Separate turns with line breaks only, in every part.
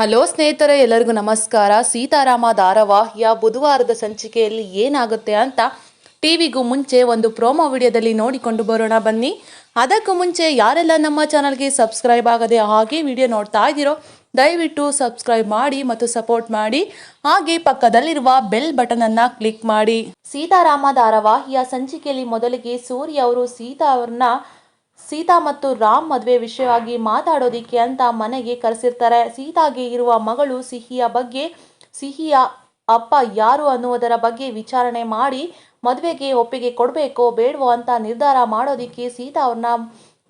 Hello ಸ್ನೇಹಿತರೆ, ಎಲ್ಲರಿಗೂ ನಮಸ್ಕಾರ. ಸೀತಾರಾಮ ಧಾರಾವಾಹಿಯ ಬುಧವಾರದ ಸಂಚಿಕೆಯಲ್ಲಿ ಏನಾಗುತ್ತೆ ಅಂತ ಟಿವಿಗೂ ಮುಂಚೆ ಒಂದು ಪ್ರೋಮೋ ವಿಡಿಯೋದಲ್ಲಿ ನೋಡಿಕೊಂಡು ಬರೋಣ ಬನ್ನಿ. ಅದಕ್ಕೂ ಮುಂಚೆ ಯಾರೆಲ್ಲ ನಮ್ಮ ಚಾನಲ್ಗೆ ಸಬ್ಸ್ಕ್ರೈಬ್ ಆಗದೆ ಹಾಗೆ ವಿಡಿಯೋ ನೋಡ್ತಾ ಇದ್ದೀರೋ, ದಯವಿಟ್ಟು ಸಬ್ಸ್ಕ್ರೈಬ್ ಮಾಡಿ ಮತ್ತು ಸಪೋರ್ಟ್ ಮಾಡಿ. ಹಾಗೆ ಪಕ್ಕದಲ್ಲಿರುವ ಬೆಲ್ ಬಟನ್ ಅನ್ನ ಕ್ಲಿಕ್ ಮಾಡಿ. ಸೀತಾರಾಮ ಧಾರಾವಾಹಿಯ ಸಂಚಿಕೆಯಲ್ಲಿ ಮೊದಲಿಗೆ ಸೂರ್ಯ ಅವರು ಸೀತಾ ಅವ್ರನ್ನ ಸೀತಾ ಮತ್ತು ರಾಮ್ ಮದುವೆ ವಿಷಯವಾಗಿ ಮಾತಾಡೋದಿಕ್ಕೆ ಅಂತ ಮನೆಗೆ ಕರೆಸಿರ್ತಾರೆ. ಸೀತಾಗೆ ಇರುವ ಮಗಳು ಸಿಹಿಯ ಬಗ್ಗೆ, ಸಿಹಿಯ ಅಪ್ಪ ಯಾರು ಅನ್ನುವುದರ ಬಗ್ಗೆ ವಿಚಾರಣೆ ಮಾಡಿ ಮದುವೆಗೆ ಒಪ್ಪಿಗೆ ಕೊಡಬೇಕೋ ಬೇಡವೋ ಅಂತ ನಿರ್ಧಾರ ಮಾಡೋದಿಕ್ಕೆ ಸೀತಾ ಅವ್ರನ್ನ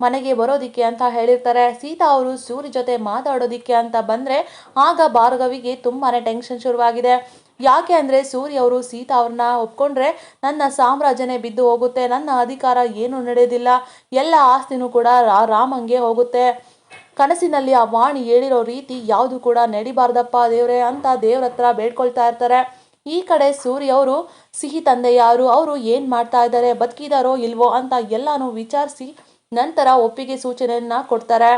ಮನೆಗೆ ಬರೋದಿಕ್ಕೆ ಅಂತ ಹೇಳಿರ್ತಾರೆ. ಸೀತಾ ಅವರು ಸೂರ್ಯ ಜೊತೆ ಮಾತಾಡೋದಿಕ್ಕೆ ಅಂತ ಬಂದರೆ ಆಗ ಭಾರ್ಗವಿಗೆ ತುಂಬಾನೇ ಟೆನ್ಷನ್ ಶುರುವಾಗಿದೆ. ಯಾಕೆ ಅಂದರೆ ಸೂರ್ಯ ಅವರು ಸೀತಾ ಅವ್ರನ್ನ ಒಪ್ಕೊಂಡ್ರೆ ನನ್ನ ಸಾಮ್ರಾಜ್ಯನೇ ಬಿದ್ದು ಹೋಗುತ್ತೆ, ನನ್ನ ಅಧಿಕಾರ ಏನು ನಡೆಯೋದಿಲ್ಲ ಎಲ್ಲ ಆಸ್ತಿನೂ ಕೂಡ ರಾಮಂಗೆ ಹೋಗುತ್ತೆ. ಕನಸಿನಲ್ಲಿ ಆ ವಾಣಿ ಹೇಳಿರೋ ರೀತಿ ಯಾವುದು ಕೂಡ ನಡಿಬಾರ್ದಪ್ಪ ದೇವ್ರೆ ಅಂತ ದೇವ್ರ ಹತ್ರ ಬೇಡ್ಕೊಳ್ತಾ ಇರ್ತಾರೆ. ಈ ಕಡೆ ಸೂರ್ಯ ಅವರು, ಸಿಹಿ ತಂದೆ ಯಾರು, ಅವರು ಏನು ಮಾಡ್ತಾ ಇದ್ದಾರೆ, ಬದುಕಿದಾರೋ ಇಲ್ವೋ ಅಂತ ಎಲ್ಲಾನು ವಿಚಾರಿಸಿ ನಂತರ ಒಪ್ಪಿಗೆ ಸೂಚನೆಯನ್ನ ಕೊಡ್ತಾರೆ.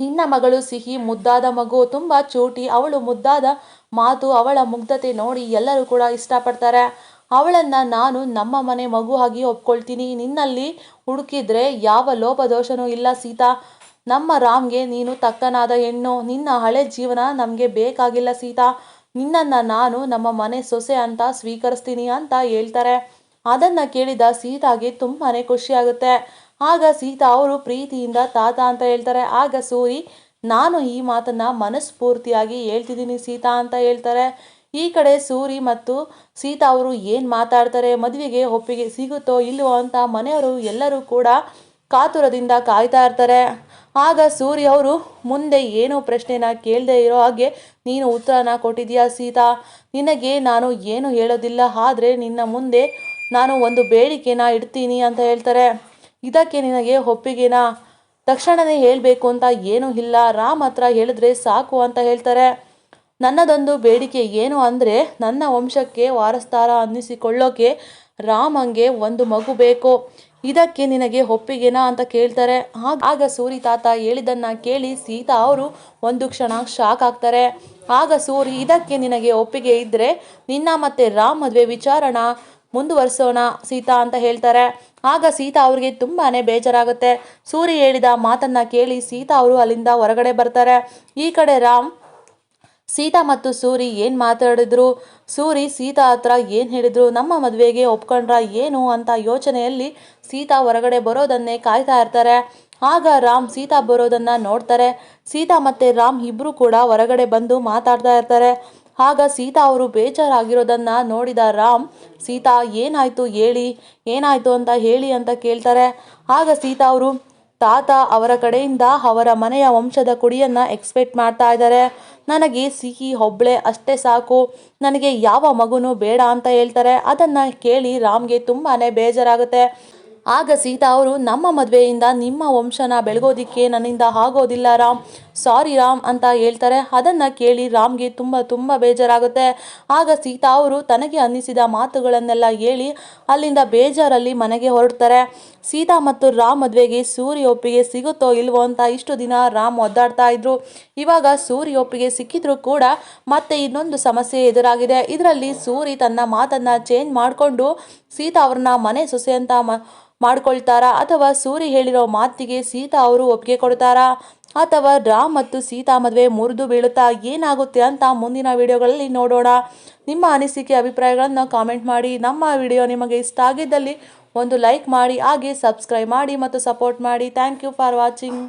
ನಿನ್ನ ಮಗಳು ಸಿಹಿ, ಮುದ್ದಾದ ಮಗು, ತುಂಬ ಚೂಟಿ, ಅವಳು ಮುದ್ದಾದ ಮಾತು, ಅವಳ ಮುಗ್ಧತೆ ನೋಡಿ ಎಲ್ಲರೂ ಕೂಡ ಇಷ್ಟಪಡ್ತಾರೆ. ಅವಳನ್ನು ನಾನು ನಮ್ಮ ಮನೆ ಮಗು ಆಗಿ ಒಪ್ಕೊಳ್ತೀನಿ. ನಿನ್ನಲ್ಲಿ ಹುಡುಕಿದ್ರೆ ಯಾವ ಲೋಪದೋಷನೂ ಇಲ್ಲ ಸೀತಾ. ನಮ್ಮ ರಾಮ್ಗೆ ನೀನು ತಕ್ಕನಾದ ಹೆಣ್ಣು. ನಿನ್ನ ಹಳೆ ಜೀವನ ನಮಗೆ ಬೇಕಾಗಿಲ್ಲ ಸೀತಾ. ನಿನ್ನನ್ನು ನಾನು ನಮ್ಮ ಮನೆ ಸೊಸೆ ಅಂತ ಸ್ವೀಕರಿಸ್ತೀನಿ ಅಂತ ಹೇಳ್ತಾರೆ. ಅದನ್ನ ಕೇಳಿದ ಸೀತಾಗೆ ತುಂಬಾ ಖುಷಿಯಾಗುತ್ತೆ. ಆಗ ಸೀತಾ ಅವರು ಪ್ರೀತಿಯಿಂದ, ತಾತ ಅಂತ ಹೇಳ್ತಾರೆ, ಆಗ ಸೂರಿ, ನಾನು ಈ ಮಾತನ್ನ ಮನಸ್ಫೂರ್ತಿಯಾಗಿ ಹೇಳ್ತಿದ್ದೀನಿ ಸೀತಾ ಅಂತ ಹೇಳ್ತಾರೆ. ಈ ಕಡೆ ಸೂರಿ ಮತ್ತು ಸೀತಾ ಅವರು ಏನು ಮಾತಾಡ್ತಾರೆ, ಮದುವೆಗೆ ಒಪ್ಪಿಗೆ ಸಿಗುತ್ತೋ ಇಲ್ಲವೋ ಅಂತ ಮನೆಯವರು ಎಲ್ಲರೂ ಕೂಡ ಕಾತುರದಿಂದ ಕಾಯ್ತಾ ಇರ್ತಾರೆ. ಆಗ ಸೂರಿ ಅವರು, ಮುಂದೆ ಏನು ಪ್ರಶ್ನೆನ ಕೇಳದೆ ಇರೋ ಹಾಗೆ ನೀನು ಉತ್ತರನ ಕೊಟ್ಟಿದ್ಯಾ ಸೀತಾ? ನಿನಗೆ ನಾನು ಏನು ಹೇಳೋದಿಲ್ಲ, ಆದರೆ ನಿನ್ನ ಮುಂದೆ ನಾನು ಒಂದು ಬೇಡಿಕೆನ ಇಡ್ತೀನಿ ಅಂತ ಹೇಳ್ತಾರೆ. ಇದಕ್ಕೆ ನಿನಗೆ ಒಪ್ಪಿಗೆನಾ? ತಕ್ಷಣವೇ ಹೇಳಬೇಕು ಅಂತ ಏನೂ ಇಲ್ಲ. ರಾಮ್ ಹತ್ರ ಹೇಳಿದ್ರೆ ಸಾಕು ಅಂತ ಹೇಳ್ತಾರೆ. ನನ್ನದೊಂದು ಬೇಡಿಕೆ ಏನು ಅಂದರೆ ನನ್ನ ವಂಶಕ್ಕೆ ವಾರಸ್ತಾರ ಅನ್ನಿಸಿಕೊಳ್ಳೋಕೆ ರಾಮಂಗೆ ಒಂದು ಮಗು ಬೇಕು. ಇದಕ್ಕೆ ನಿನಗೆ ಒಪ್ಪಿಗೆನಾ ಅಂತ ಕೇಳ್ತಾರೆ. ಆಗ ಆಗ ಸೂರಿ ತಾತ ಹೇಳಿದ್ದನ್ನು ಕೇಳಿ ಸೀತಾ ಅವರು ಒಂದು ಕ್ಷಣ ಶಾಕ್ ಆಗ್ತಾರೆ. ಆಗ ಸೂರಿ, ಇದಕ್ಕೆ ನಿನಗೆ ಒಪ್ಪಿಗೆ ಇದ್ದರೆ ನಿನ್ನ ಮತ್ತೆ ರಾಮ್ ಮದುವೆ ವಿಚಾರಣ ಮುಂದುವರಿಸೋಣ ಸೀತಾ ಅಂತ ಹೇಳ್ತಾರೆ. ಆಗ ಸೀತಾ ಅವ್ರಿಗೆ ತುಂಬಾನೇ ಬೇಜಾರಾಗುತ್ತೆ. ಸೂರಿ ಹೇಳಿದ ಮಾತನ್ನ ಕೇಳಿ ಸೀತಾ ಅವರು ಅಲ್ಲಿಂದ ಹೊರಗಡೆ ಬರ್ತಾರೆ. ಈ ಕಡೆ ರಾಮ್, ಸೀತಾ ಮತ್ತು ಸೂರಿ ಏನು ಮಾತಾಡಿದ್ರು? ಸೂರಿ ಸೀತಾ ಹತ್ರ ಏನು ಹೇಳಿದ್ರು? ನಮ್ಮ ಮದುವೆಗೆ ಒಪ್ಕೊಂಡ್ರ ಏನು ಅಂತ ಯೋಚನೆಯಲ್ಲಿ ಸೀತಾ ಹೊರಗಡೆ ಬರೋದನ್ನೇ ಕಾಯ್ತಾ ಇರ್ತಾರೆ. ಆಗ ರಾಮ್ ಸೀತಾ ಬರೋದನ್ನ ನೋಡ್ತಾರೆ. ಸೀತಾ ಮತ್ತೆ ರಾಮ್ ಇಬ್ರು ಕೂಡ ಹೊರಗಡೆ ಬಂದು ಮಾತಾಡ್ತಾ ಇರ್ತಾರೆ. ಆಗ ಸೀತಾ ಅವರು ಬೇಜಾರಾಗಿರೋದನ್ನ ನೋಡಿದ ರಾಮ್, ಸೀತಾ, ಏನಾಯ್ತು ಹೇಳಿ? ಏನಾಯ್ತು ಅಂತ ಹೇಳಿ ಅಂತ ಕೇಳ್ತಾರೆ. ಆಗ ಸೀತಾ ಅವರು, ತಾತ ಅವರ ಕಡೆಯಿಂದ ಅವರ ಮನೆಯ ವಂಶದ ಕುಡಿಯನ್ನ ಎಕ್ಸ್ಪೆಕ್ಟ್ ಮಾಡ್ತಾ ಇದ್ದಾರೆ. ನನಗೆ ಸಿಹಿ ಒಬ್ಳೆ ಅಷ್ಟೇ ಸಾಕು. ನನಗೆ ಯಾವ ಮಗುನೂ ಬೇಡ ಅಂತ ಹೇಳ್ತಾರೆ. ಅದನ್ನ ಕೇಳಿ ರಾಮ್ಗೆ ತುಂಬಾನೇ ಬೇಜಾರಾಗುತ್ತೆ. ಆಗ ಸೀತಾ ಅವರು, ನಮ್ಮ ಮದುವೆಯಿಂದ ನಿಮ್ಮ ವಂಶನ ಬೆಳಗೋದಿಕ್ಕೆ ನನ್ನಿಂದ ಆಗೋದಿಲ್ಲ ರಾಮ್. ಸಾರಿ ರಾಮ್ ಅಂತ ಹೇಳ್ತಾರೆ. ಅದನ್ನು ಕೇಳಿ ರಾಮ್ಗೆ ತುಂಬ ತುಂಬ ಬೇಜಾರಾಗುತ್ತೆ. ಆಗ ಸೀತಾ ಅವರು ತನಗೆ ಅನ್ನಿಸಿದ ಮಾತುಗಳನ್ನೆಲ್ಲ ಹೇಳಿ ಅಲ್ಲಿಂದ ಬೇಜಾರಲ್ಲಿ ಮನೆಗೆ ಹೊರಡ್ತಾರೆ. ಸೀತಾ ಮತ್ತು ರಾಮ್ ಮದುವೆಗೆ ಸೂರಿ ಒಪ್ಪಿಗೆ ಸಿಗುತ್ತೋ ಇಲ್ವೋ ಅಂತ ಇಷ್ಟು ದಿನ ರಾಮ್ ಒದ್ದಾಡ್ತಾ ಇದ್ರು. ಇವಾಗ ಸೂರ್ಯ ಒಪ್ಪಿಗೆ ಸಿಕ್ಕಿದ್ರು ಕೂಡ ಮತ್ತೆ ಇನ್ನೊಂದು ಸಮಸ್ಯೆ ಎದುರಾಗಿದೆ. ಇದರಲ್ಲಿ ಸೂರಿ ತನ್ನ ಮಾತನ್ನ ಚೇಂಜ್ ಮಾಡಿಕೊಂಡು ಸೀತಾ ಅವ್ರನ್ನ ಮನೆ ಸೊಸೆ ಅಂತ ಮಾಡ್ಕೊಳ್ತಾರಾ ಅಥವಾ ಸೂರಿ ಹೇಳಿರೋ ಮಾತಿಗೆ ಸೀತಾ ಅವರು ಒಪ್ಪಿಗೆ ಕೊಡ್ತಾರಾ? ಅಥವಾ ರಾಮ್ ಮತ್ತು ಸೀತಾ ಮದುವೆ ಮುರಿದು ಬೀಳುತ್ತಾ ಏನಾಗುತ್ತೆ ಅಂತ ಮುಂದಿನ ವಿಡಿಯೋಗಳಲ್ಲಿ ನೋಡೋಣ. ನಿಮ್ಮ ಅನಿಸಿಕೆ, ಅಭಿಪ್ರಾಯಗಳನ್ನು ಕಾಮೆಂಟ್ ಮಾಡಿ. ನಮ್ಮ ವಿಡಿಯೋ ನಿಮಗೆ ಇಷ್ಟ ಆಗಿದ್ದಲ್ಲಿ ಒಂದು ಲೈಕ್ ಮಾಡಿ, ಹಾಗೆ ಸಬ್ಸ್ಕ್ರೈಬ್ ಮಾಡಿ ಮತ್ತು ಸಪೋರ್ಟ್ ಮಾಡಿ. Thank you for watching.